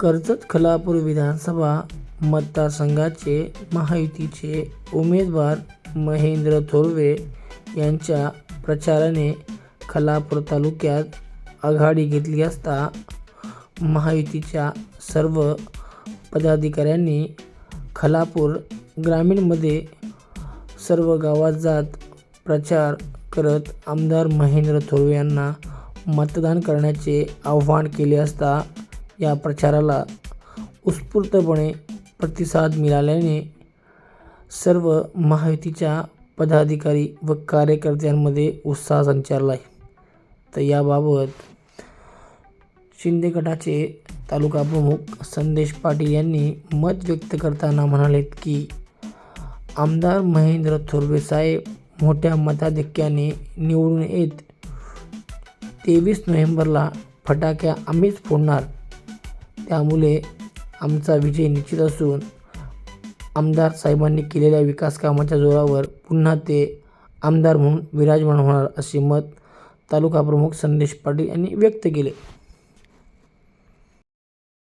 कर्जत खलापूर विधानसभा मतदारसंघाचे महायुतीचे उमेदवार महेंद्र थोरवे यांच्या प्रचाराने खलापूर तालुक्यात आघाडी घेतली असता महायुतीच्या सर्व पदाधिकाऱ्यांनी खलापूर ग्रामीणमध्ये सर्व गावात जात प्रचार करत आमदार महेंद्र थोरवे यांना मतदान करण्याचे आव्हान केले असता या प्रचाराला उत्स्फूर्तपणे प्रतिसाद मिळाल्याने सर्व महायुतीच्या पदाधिकारी व कार्यकर्त्यांमध्ये उत्साह संचारला आहे. तर याबाबत शिंदे गटाचे तालुका प्रमुख संदेश पाटील यांनी मत व्यक्त करताना म्हणालेत की आमदार महेंद्र थोरवे साहेब मोठ्या मताधिक्याने निवडून येत तेवीस नोव्हेंबरला फटाक्या आम्हीच फोडणार त्यामुळे आमचा विजय निश्चित असून आमदार साहेबांनी केलेल्या विकास कामाच्या जोरावर पुन्हा ते आमदार म्हणून विराजमान होणार असे मत तालुकाप्रमुख संदेश पाटील यांनी व्यक्त केले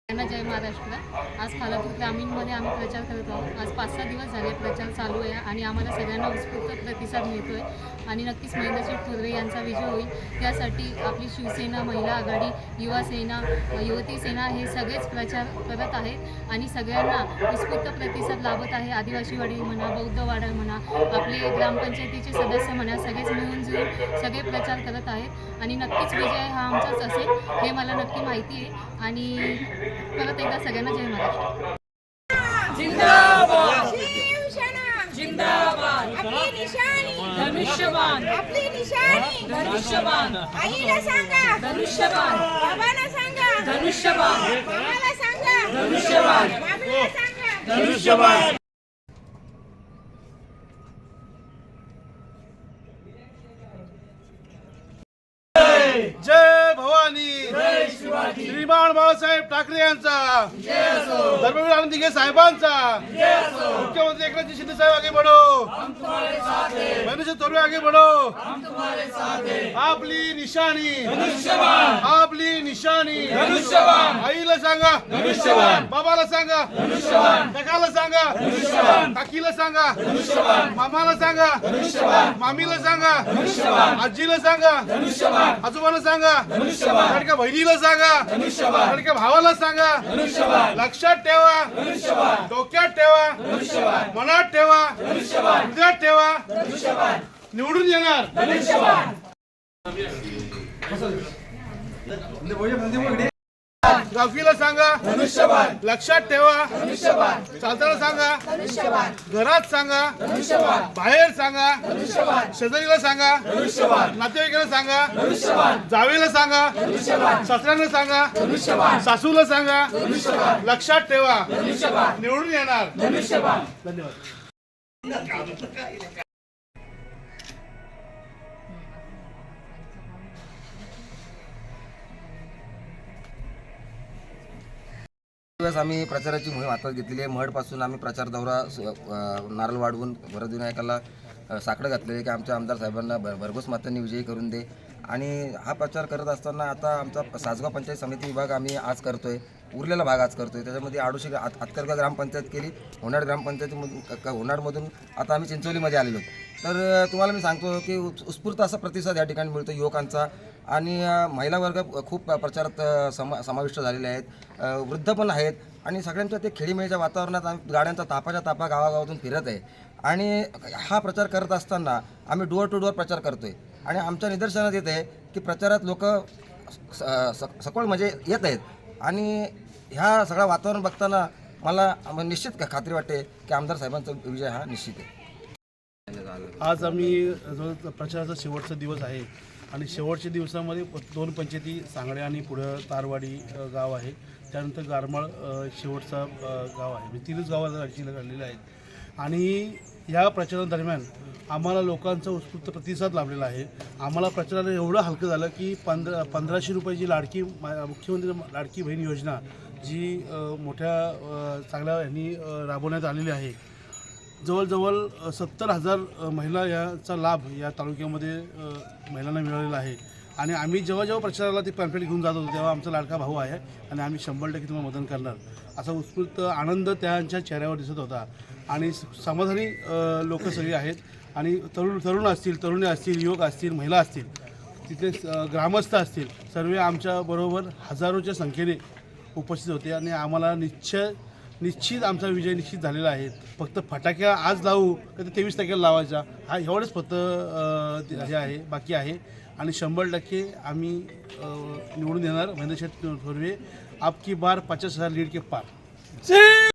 त्यांना जय महाराष्ट्र आज खालापूर ग्रामीणमध्ये आम्ही प्रचार करत आहोत. आज पाच सहा दिवस झाले प्रचार चालू आहे आणि आम्हाला सगळ्यांना उत्स्फूर्त प्रतिसाद मिळतो आहे आणि नक्कीच महेंद्रशेठ थोरवे यांचा विजय होईल. त्यासाठी आपली शिवसेना महिला आघाडी युवा सेना युवती सेना हे सगळेच प्रचार करत आहेत आणि सगळ्यांना उत्स्फूर्त प्रतिसाद लाभत आहे. आदिवासीवाडी म्हणा बौद्धवाडा म्हणा आपले ग्रामपंचायतीचे सदस्य म्हणा सगळेच मिळून जुळून सगळे प्रचार करत आहेत आणि नक्कीच विजय हा आमचाच असेल हे मला नक्की माहिती आहे. आणि परत एकदा सगळ्यांना जय महाराष्ट्र. शिवसेना जिंदाबाद. आपली निशाणी. धनुष्यबाण. आपली निशाणी. धनुष्यबाण. आईला सांगा. धनुष्यबाण. बाबाला सांगा. धनुष्यबाण. मामाला सांगा. धनुष्यबाण. मामीला सांगा. जय श्रीमान बाळासाहेब ठाकरे यांचा. धर्मवीर आनंद साहेबांचा. मुख्यमंत्री एकनाथ शिंदे साहेब आगे बढ़ो. मनुष्य तोरवे आगे बढ़ो आपली निशाणी आपली निशाणी आईला सांगा बाबाला सांगा काकाला सांगा काकीला सांगा मामाला सांगा मामीला सांगा आजीला सांगा आजोबाला सांगा लाडक्या बहिणीला सांगा लाडक्या भावाला सांगा लक्षात ठेवा डोक्यात ठेवा मनात ठेवा हृदयात ठेवा निवडून येणार. गावकीला सांगा. लक्षात ठेवा. चालताना सांगा. घरात सांगा. बाहेर सांगा. शेजारीला सांगा. नातेवाईकाला सांगा. जावेला सांगा. सासऱ्यांना सांगा. सासूला सांगा. लक्षात ठेवा. निवडून येणार. धन्यवाद. दिवस आम्ही प्रचाराची मोहीम हातात घेतलेली आहे. महडपासून आम्ही प्रचार दौरा स- नारळ वाढवून भरतविनायकाला अ, साकडं घातलेलं आहे की आमच्या आमदार साहेबांना भर भरघोस मतांनी विजयी करून दे. आणि हा प्रचार करत असताना आता आमचा सासगाव पंचायत समिती विभाग आम्ही आज करतोय. उरलेला भाग आज करतोय. त्याच्यामध्ये आडोशी आत आतकरगा ग्रामपंचायत केली होणाड ग्रामपंचायतीमधून क- आता आम्ही चिंचोलीमध्ये आलेलो तर तुम्हाला मी सांगतो की उत्स्फूर्त असा प्रतिसाद या ठिकाणी मिळतो युवकांचा. आणि महिला वर्ग खूप प्रचारात समा समाविष्ट झालेले आहेत. वृद्ध पण आहेत. आणि सगळ्यांच्या ते खेळीमेळीच्या वातावरणात आम्ही गाड्यांचा तापाच्या तापा गावागावातून फिरत आहे. आणि हा प्रचार करत असताना आम्ही डोअर टू डोअर प्रचार करतोय. आणि आमच्या निदर्शनात येत आहे की प्रचारात लोक सखोल म्हणजे येत आहेत. आणि ह्या सगळं वातावरण बघताना मला निश्चित खात्री वाटते की आमदार साहेबांचा विजय हा निश्चित आहे. आज आम्ही जो प्रचाराचा शेवटचा दिवस आहे आणि शेवटच्या दिवसामध्ये दोन पंचायती सांगडे आणि पुढं तारवाडी गाव आहे. त्यानंतर गारमाळ शेवटचा गाव आहे. म्हणजे तीनच गावाला अर्जीला काढलेले आहेत. आणि या प्रचारादरम्यान आम्हाला लोकांचा उत्स्फूर्त प्रतिसाद लाभलेला आहे. आम्हाला प्रचाराला एवढं हलकं झालं की पंधरा पंधराशे रुपयाची लाडकी मा- मुख्यमंत्री लाडकी बहीण योजना जी मोठ्या चांगल्या यांनी राबवण्यात आलेली आहे. जवळजवळ सत्तर हजार महिला याचा लाभ या तालुक्यामध्ये महिलांना मिळालेला आहे. आणि आम्ही जेव्हा जेव्हा प्रचाराला ते पॅम्फलेट घेऊन जात होतो तेव्हा आमचा लाडका भाऊ आहे आणि आम्ही शंभर टक्के तुम्हाला मदत करणार. असा उत्स्फूर्त आनंद त्यांच्या चेहऱ्यावर दिसत होता. आणि समाधानी लोक सगळी आहेत. आणि तरुण तरुण असतील तरुणी असतील युवक असतील महिला असतील तिथे ग्रामस्थ असतील सर्व आमच्याबरोबर हजारोच्या संख्येने उपस्थित होते आणि आम्हाला निश्चय निश्चित आमचा विजय निश्चित झालेला आहे. फक्त फटाक्या आज लावू तर ते तेवीस तारखेला लावायचा? हा एवढंच फक्त हे आहे बाकी आहे. आणि शंभर टक्के आम्ही निवडून देणार महेंद्रशेठ थोरवे. आपकी बार पचास हजार लीड के पार.